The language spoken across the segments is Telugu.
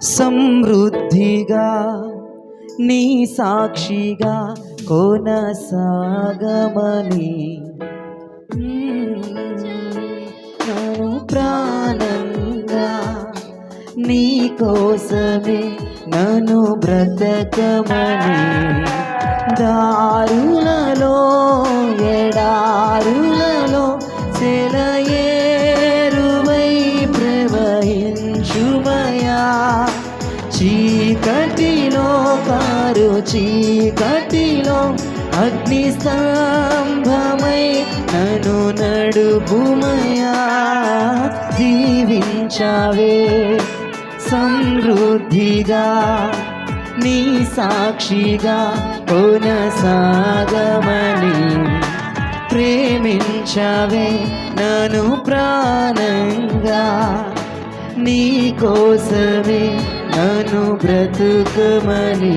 సమృద్ధిగా నీ సాక్షిగా కొనసాగమని. నన్ను ప్రాణంగా నీ కోసమే నన్ను బ్రతకమని. దారులలో ఎడారులలో చీకటిలో అగ్ని స్తంభమై నను నడుపుమయా? దీవించావే సమృద్ధిగా నీ సాక్షిగా కొనసాగమని ప్రేమించవే నను ప్రాణంగా. నీ కోసమే నన్ను బ్రతుకమని.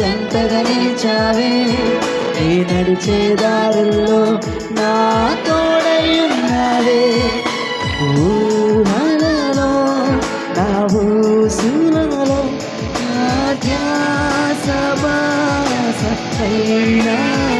జంటగా నిలిచావే నే నడిచే దారుల్లో నా తోడయ్యున్నావే ఊహలలో నా ఊసులలో నా ధ్యాస బాస అయినావే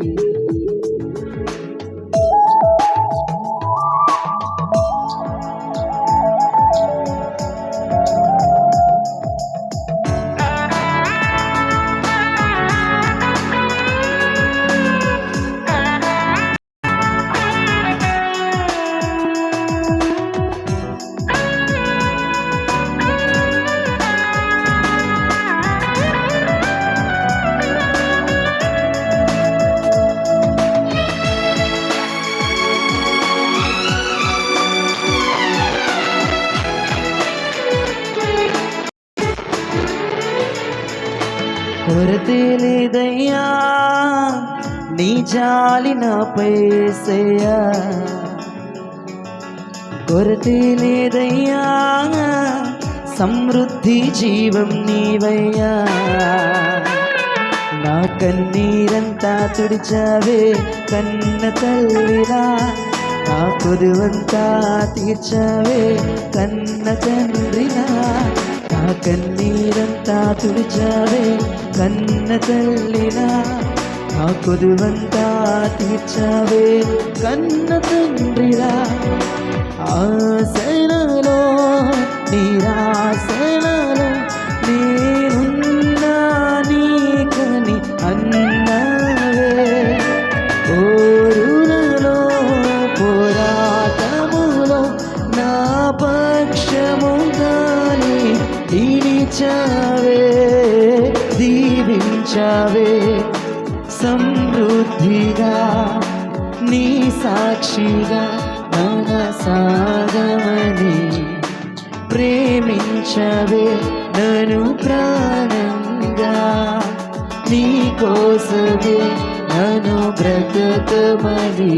కొరతే లేదయ్యా నీ జాలి నాపై ఏసయ్యా కొరతే లేదయ్యా సమృద్ధి జీవం నీవయ్యా నా కన్నీరంతా తుడిచావే కన్న తల్లిరా నా కొదువంతా తీర్చావే కన్న తండ్రినా నా కన్నీరంతా తుడిచావే కన్న తల్లినా నా కొదువంతా తీర్చావే కన్న తండ్రిరా ఆశలలో నిరాశలలో సాక్షిగా నీ సాక్షిగా మన సాగమని ప్రేమించవే నను ప్రాణంగా. నీ కోసమే నను బ్రతకమని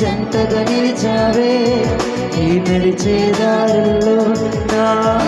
జంటగా నిలిచావే. ఈ నడిచే దారుల్లో నా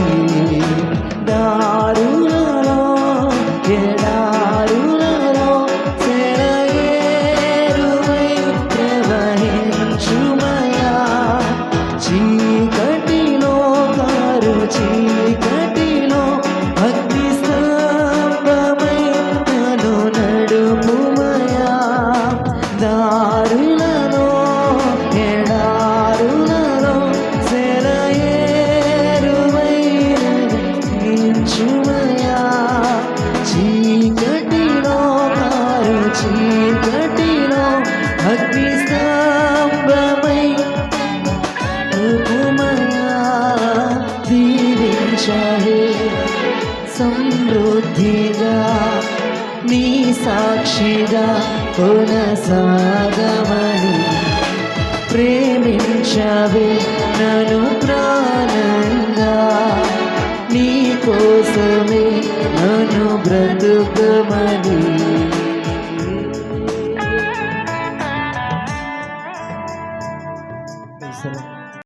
సాక్షిగా కొనసాగమని ప్రేమించవే.